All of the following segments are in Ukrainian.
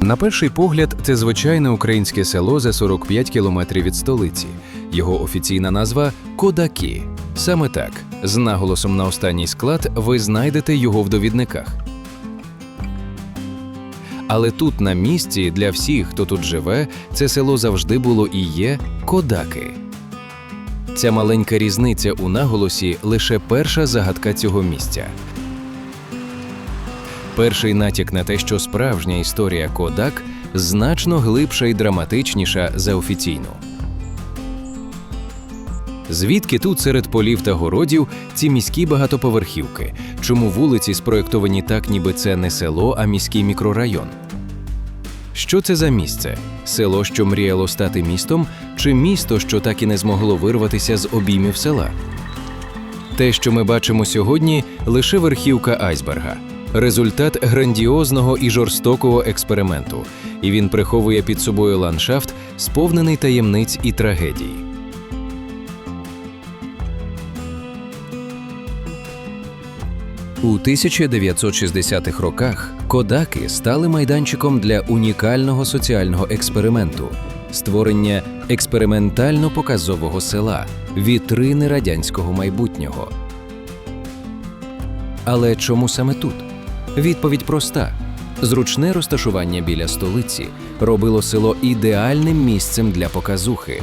На перший погляд, це звичайне українське село за 45 кілометрів від столиці. Його офіційна назва Кодаки. Саме так, з наголосом на останній склад, ви знайдете його в довідниках. Але тут, на місці, для всіх, хто тут живе, це село завжди було і є Кодаки. Ця маленька різниця у наголосі лише перша загадка цього місця. Перший натяк на те, що справжня історія Кодак значно глибша і драматичніша за офіційну. Звідки тут серед полів та городів ці міські багатоповерхівки? Чому вулиці спроєктовані так, ніби це не село, а міський мікрорайон? Що це за місце? Село, що мріяло стати містом, чи місто, що так і не змогло вирватися з обіймів села? Те, що ми бачимо сьогодні, лише верхівка айсберга, результат грандіозного і жорстокого експерименту, і він приховує під собою ландшафт, сповнений таємниць і трагедій. У 1960-х роках кодаки стали майданчиком для унікального соціального експерименту створення експериментально-показового села, вітрини радянського майбутнього. Але чому саме тут? Відповідь проста: зручне розташування біля столиці робило село ідеальним місцем для показухи.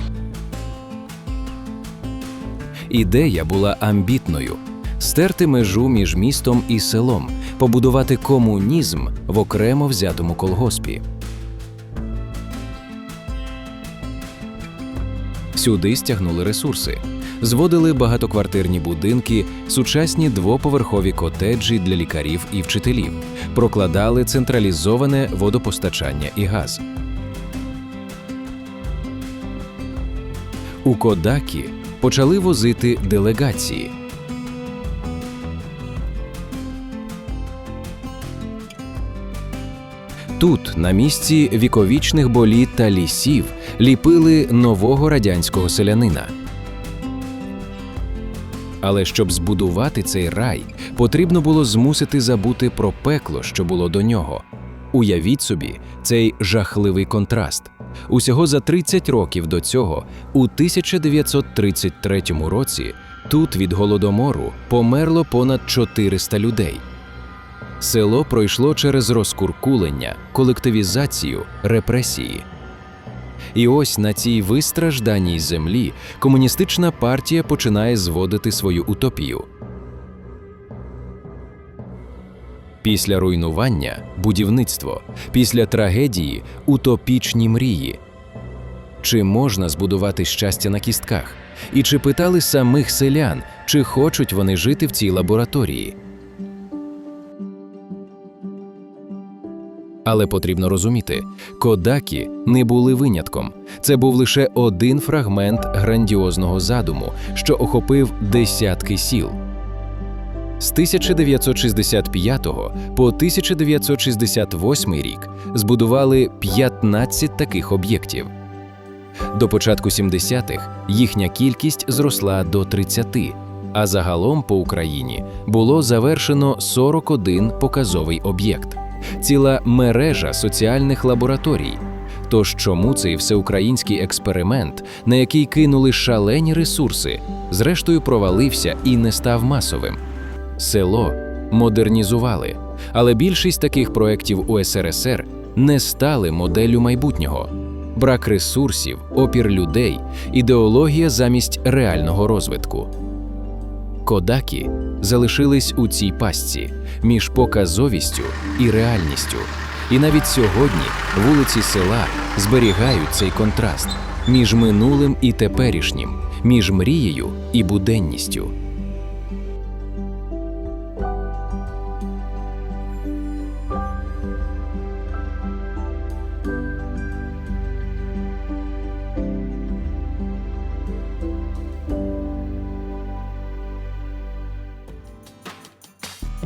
Ідея була амбітною стерти межу між містом і селом, побудувати комунізм в окремо взятому колгоспі. Сюди стягнули ресурси, зводили багатоквартирні будинки, сучасні двоповерхові котеджі для лікарів і вчителів, прокладали централізоване водопостачання і газ. У Кодакі почали возити делегації. Тут, на місці віковічних боліт та лісів, ліпили нового радянського селянина. Але щоб збудувати цей рай, потрібно було змусити забути про пекло, що було до нього. Уявіть собі цей жахливий контраст. Усього за 30 років до цього, у 1933 році, тут від голодомору померло понад 400 людей. Село пройшло через розкуркулення, колективізацію, репресії. І ось на цій вистражданій землі комуністична партія починає зводити свою утопію. Після руйнування будівництво, після трагедії утопічні мрії. Чи можна збудувати щастя на кістках? І чи питали самих селян, чи хочуть вони жити в цій лабораторії? Але потрібно розуміти, кодакі не були винятком. Це був лише один фрагмент грандіозного задуму, що охопив десятки сіл. З 1965 по 1968 рік збудували 15 таких об'єктів. До початку 70-х їхня кількість зросла до 30, а загалом по Україні було завершено 41 показовий об'єкт ціла мережа соціальних лабораторій. Тож чому цей всеукраїнський експеримент, на який кинули шалені ресурси, зрештою провалився і не став масовим? Село модернізували, але більшість таких проєктів у СРСР не стали моделлю майбутнього. Брак ресурсів, опір людей, ідеологія замість реального розвитку. Кодакі залишились у цій пастці між показовістю і реальністю. І навіть сьогодні вулиці села зберігають цей контраст між минулим і теперішнім, між мрією і буденністю.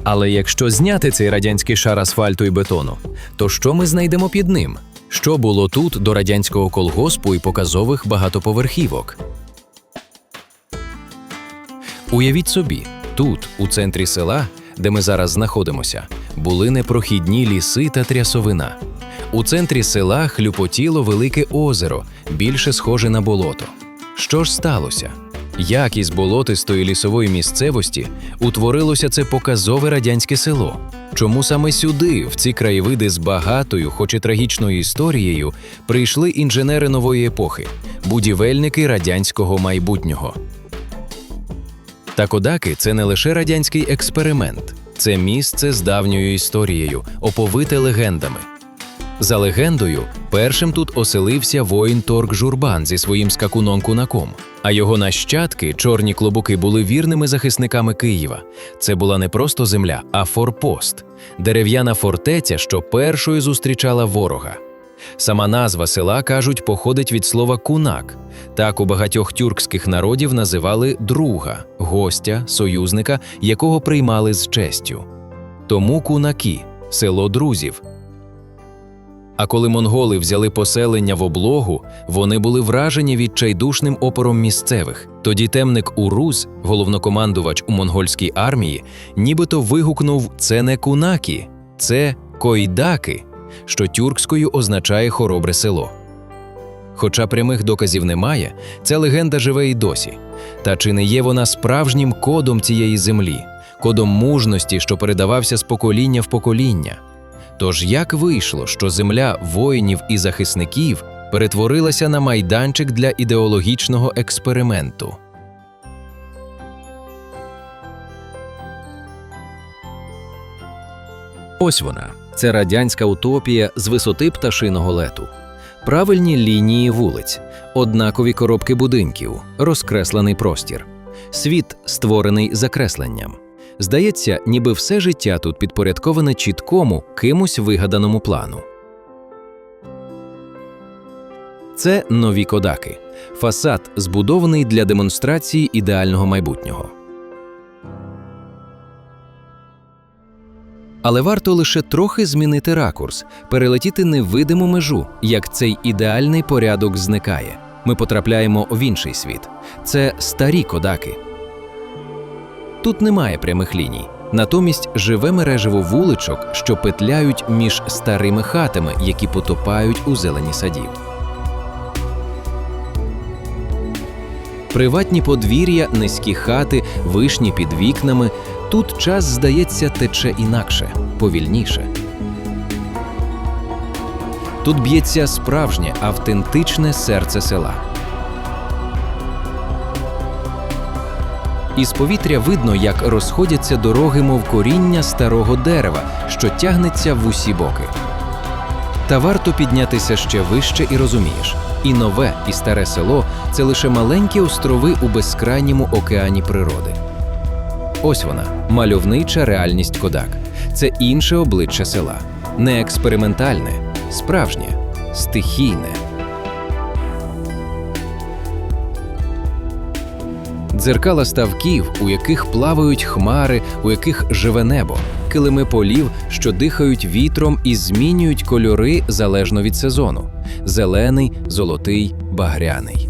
Але якщо зняти цей радянський шар асфальту і бетону, то що ми знайдемо під ним? Що було тут до радянського колгоспу і показових багатоповерхівок? Уявіть собі, тут, у центрі села, де ми зараз знаходимося, були непрохідні ліси та трясовина. У центрі села хлюпотіло велике озеро, більше схоже на болото. Що ж сталося? Як із болотистої лісової місцевості утворилося це показове радянське село? Чому саме сюди, в ці краєвиди з багатою, хоч і трагічною історією, прийшли інженери нової епохи, будівельники радянського майбутнього? Та Кодаки це не лише радянський експеримент, це місце з давньою історією, оповите легендами. За легендою, першим тут оселився воїн Торг Журбан зі своїм скакуном кунаком, а його нащадки, чорні клобуки, були вірними захисниками Києва. Це була не просто земля, а форпост, дерев'яна фортеця, що першою зустрічала ворога. Сама назва села, кажуть, походить від слова кунак. Так у багатьох тюркських народів називали друга, гостя, союзника, якого приймали з честю. Тому кунаки село друзів. А коли монголи взяли поселення в облогу, вони були вражені відчайдушним опором місцевих. Тоді темник Урус, головнокомандувач у монгольській армії, нібито вигукнув: це не кунаки, це койдаки, що тюркською означає хоробре село. Хоча прямих доказів немає, ця легенда живе і досі. Та чи не є вона справжнім кодом цієї землі, кодом мужності, що передавався з покоління в покоління? Тож як вийшло, що земля воїнів і захисників перетворилася на майданчик для ідеологічного експерименту? Ось вона. Це радянська утопія з висоти пташиного лету. Правильні лінії вулиць, однакові коробки будинків, розкреслений простір. Світ створений закресленням. Здається, ніби все життя тут підпорядковане чіткому, кимось вигаданому плану. Це нові кодаки. Фасад збудований для демонстрації ідеального майбутнього. Але варто лише трохи змінити ракурс, перелетіти невидиму межу, як цей ідеальний порядок зникає. Ми потрапляємо в інший світ. Це старі кодаки. Тут немає прямих ліній. Натомість живе мережево вуличок, що петляють між старими хатами, які потопають у зелені садів. Приватні подвір'я, низькі хати, вишні під вікнами. Тут час, здається, тече інакше, повільніше. Тут б'ється справжнє автентичне серце села. Із повітря видно, як розходяться дороги, мов коріння старого дерева, що тягнеться в усі боки. Та варто піднятися ще вище і розумієш, і нове, і старе село це лише маленькі острови у безкрайньому океані природи. Ось вона, мальовнича реальність Кодак. Це інше обличчя села, не експериментальне, справжнє, стихійне. Дзеркала ставків, у яких плавають хмари, у яких живе небо, килими полів, що дихають вітром і змінюють кольори залежно від сезону: зелений, золотий, багряний.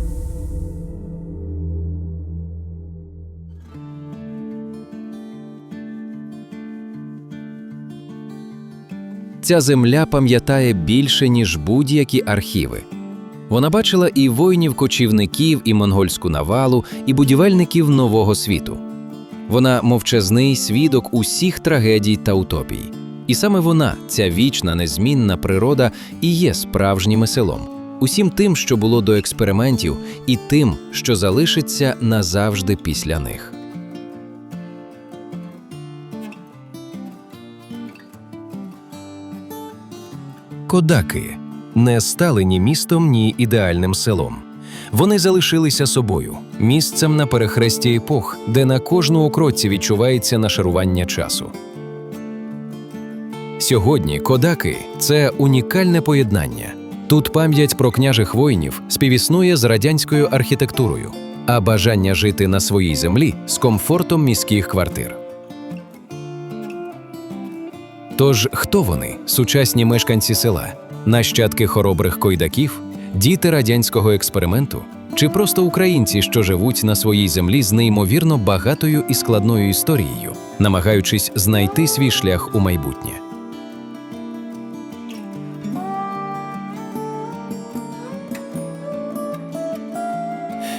Ця земля пам'ятає більше, ніж будь-які архіви. Вона бачила і воїнів-кочівників, і монгольську навалу, і будівельників нового світу. Вона мовчазний свідок усіх трагедій та утопій. І саме вона, ця вічна, незмінна природа, і є справжнім селом, усім тим, що було до експериментів, і тим, що залишиться назавжди після них. Кодаки не стали ні містом, ні ідеальним селом. Вони залишилися собою, місцем на перехресті епох, де на кожну окротці відчувається нашарування часу. Сьогодні кодаки це унікальне поєднання. Тут пам'ять про княжих воїнів співіснує з радянською архітектурою, а бажання жити на своїй землі з комфортом міських квартир. Тож хто вони, сучасні мешканці села, нащадки хоробрих койдаків, діти радянського експерименту чи просто українці, що живуть на своїй землі з неймовірно багатою і складною історією, намагаючись знайти свій шлях у майбутнє.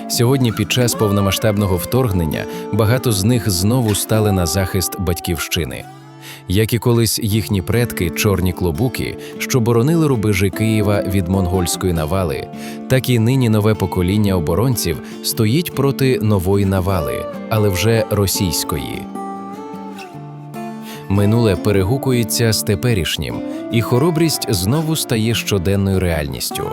Сьогодні, під час повномасштабного вторгнення, багато з них знову стали на захист батьківщини. Як і колись їхні предки, чорні клобуки, що боронили рубежі Києва від монгольської навали, так і нині нове покоління оборонців стоїть проти нової навали, але вже російської. Минуле перегукується з теперішнім, і хоробрість знову стає щоденною реальністю.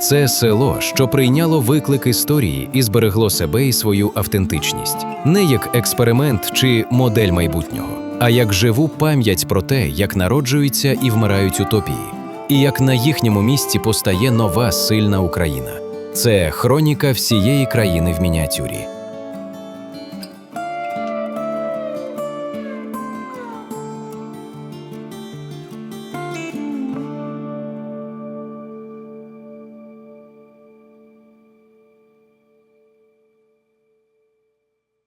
Це село, що прийняло виклик історії і зберегло себе і свою автентичність, не як експеримент чи модель майбутнього, а як живу пам'ять про те, як народжуються і вмирають утопії, і як на їхньому місці постає нова сильна Україна. Це хроніка всієї країни в мініатюрі.